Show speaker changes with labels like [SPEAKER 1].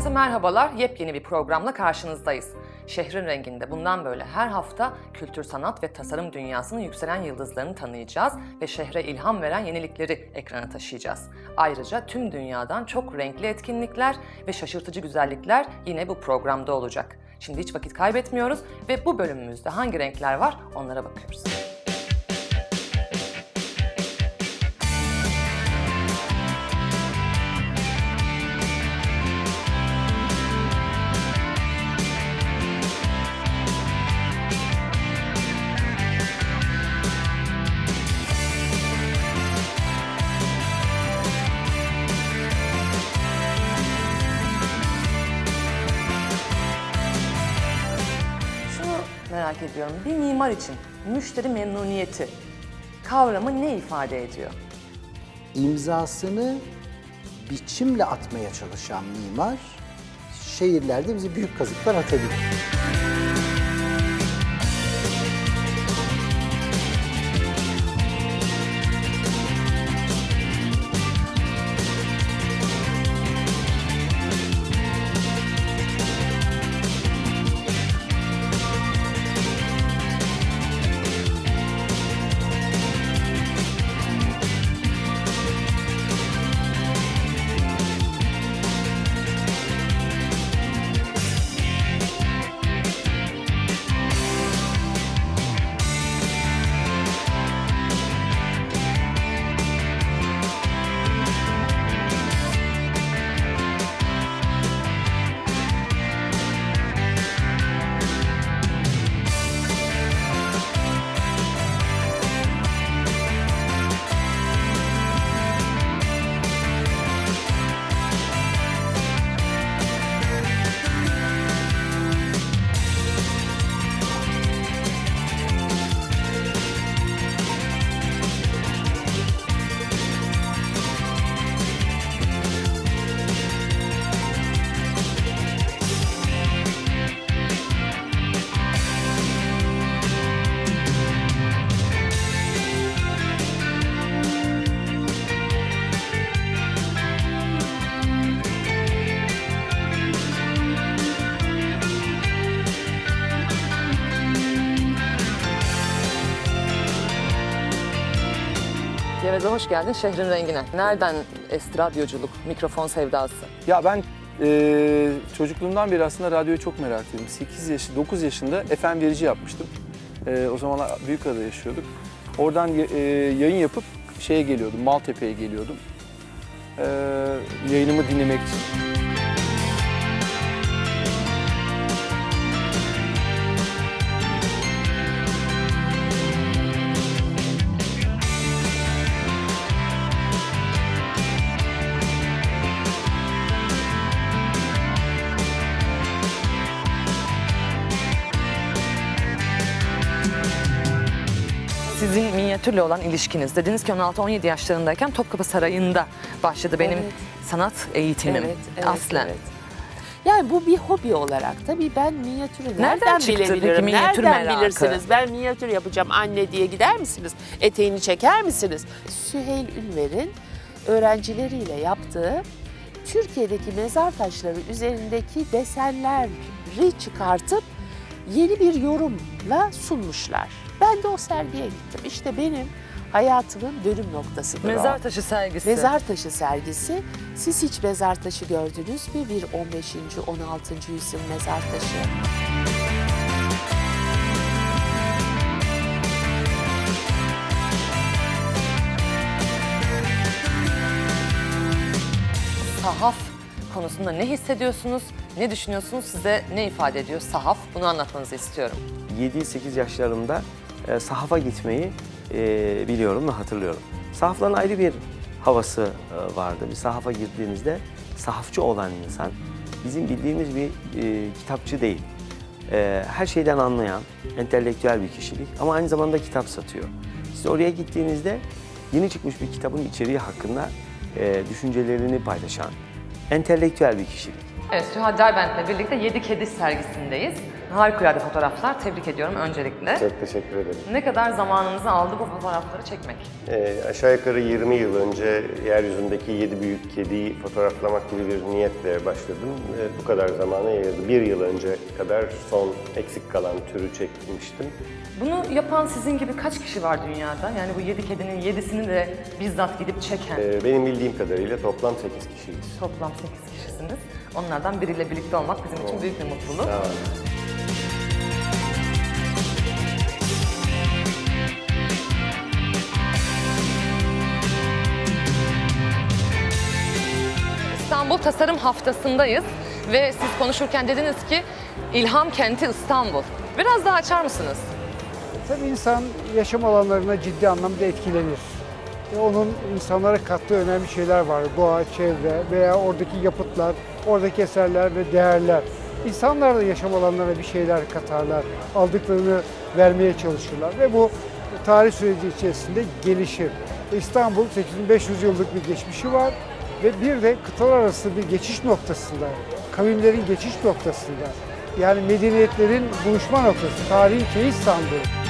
[SPEAKER 1] Herkese merhabalar. Yepyeni bir programla karşınızdayız. Şehrin renginde bundan böyle her hafta kültür, sanat ve tasarım dünyasının yükselen yıldızlarını tanıyacağız ve şehre ilham veren yenilikleri ekrana taşıyacağız. Ayrıca tüm dünyadan çok renkli etkinlikler ve şaşırtıcı güzellikler yine bu programda olacak. Şimdi hiç vakit kaybetmiyoruz ve bu bölümümüzde hangi renkler var onlara bakıyoruz. Merak ediyorum. Bir mimar için müşteri memnuniyeti kavramı ne ifade ediyor?
[SPEAKER 2] imzasını biçimle atmaya çalışan mimar şehirlerde bize büyük kazıklar atabilir.
[SPEAKER 1] Gevez'e hoş geldin şehrin rengine. Nereden radyoculuk, mikrofon sevdası?
[SPEAKER 3] Ya ben e, çocukluğumdan beri aslında radyoyu çok merak ediyorum. 8 yaş, 9 yaşında FM verici yapmıştım. E, o zamanlar Büyükada'da yaşıyorduk. Oradan e, yayın yapıp şeye geliyordum, Maltepe'ye geliyordum. E, yayınımı dinlemek için.
[SPEAKER 1] Sizin minyatürle olan ilişkiniz. Dediniz ki 16-17 yaşlarındayken Topkapı Sarayı'nda başladı benim
[SPEAKER 4] Evet.
[SPEAKER 1] sanat eğitimim
[SPEAKER 4] Evet, evet,
[SPEAKER 1] aslen.
[SPEAKER 4] evet. Yani bu bir hobi olarak. Tabii ben minyatürü nereden,
[SPEAKER 1] Nereden çıktı peki
[SPEAKER 4] bilebilirim?
[SPEAKER 1] minyatür
[SPEAKER 4] nereden
[SPEAKER 1] merakı?
[SPEAKER 4] bilirsiniz? Ben minyatür yapacağım anne diye gider misiniz? Eteğini çeker misiniz? Süheyl Ünver'in öğrencileriyle yaptığı Türkiye'deki mezar taşları üzerindeki desenleri çıkartıp yeni bir yorumla sunmuşlar. Ben de o sergiye gittim. İşte benim hayatımın dönüm noktasıdır o.
[SPEAKER 1] Mezar taşı sergisi.
[SPEAKER 4] Mezar taşı sergisi. Siz hiç mezar taşı gördünüz mü? Bir 15. 16. yüzyıl mezar taşı.
[SPEAKER 1] Sahaf konusunda ne hissediyorsunuz, ne düşünüyorsunuz, size ne ifade ediyor sahaf? Bunu anlatmanızı istiyorum.
[SPEAKER 5] 7-8 yaşlarımda e, sahafa gitmeyi e, biliyorum ve hatırlıyorum. Sahafların ayrı bir havası e, vardı. Bir sahafa girdiğinizde sahafçı olan insan bizim bildiğimiz bir e, kitapçı değil. E, her şeyden anlayan, entelektüel bir kişilik ama aynı zamanda kitap satıyor. Siz oraya gittiğinizde yeni çıkmış bir kitabın içeriği hakkında e, düşüncelerini paylaşan, entelektüel bir kişilik.
[SPEAKER 1] Evet, Sühad Derbent'le birlikte Yedi Kedi sergisindeyiz. Harikulade fotoğraflar. Tebrik ediyorum öncelikle.
[SPEAKER 6] Çok teşekkür ederim.
[SPEAKER 1] Ne kadar zamanınızı aldı bu fotoğrafları çekmek?
[SPEAKER 6] Ee, aşağı yukarı 20 yıl önce yeryüzündeki 7 büyük kediyi fotoğraflamak gibi bir niyetle başladım. Ee, bu kadar zamana yayıldı. Bir yıl önce kadar son eksik kalan türü çekmiştim.
[SPEAKER 1] Bunu yapan sizin gibi kaç kişi var dünyada? Yani bu yedi kedinin yedisini de bizzat gidip çeken
[SPEAKER 6] Ee, benim bildiğim kadarıyla toplam 8 kişiyiz.
[SPEAKER 1] toplam 8 kişisiniz. Onlardan biriyle birlikte olmak bizim için büyük bir mutluluk.
[SPEAKER 6] Sağ olun.
[SPEAKER 1] İstanbul Tasarım Haftası'ndayız ve siz konuşurken dediniz ki ilham kenti İstanbul. Biraz daha açar mısınız?
[SPEAKER 7] Tabii insan yaşam alanlarına ciddi anlamda etkilenir. Ve onun insanlara kattığı önemli şeyler var. Doğa, çevre veya oradaki yapıtlar, oradaki eserler ve değerler. İnsanlar da yaşam alanlarına bir şeyler katarlar, aldıklarını vermeye çalışırlar ve bu tarih süreci içerisinde gelişir. İstanbul 8500 yıllık bir geçmişi var ve bir de kıtalar arası bir geçiş noktasında, kavimlerin geçiş noktasında yani medeniyetlerin buluşma noktası, tarihin çeyiz sandığı.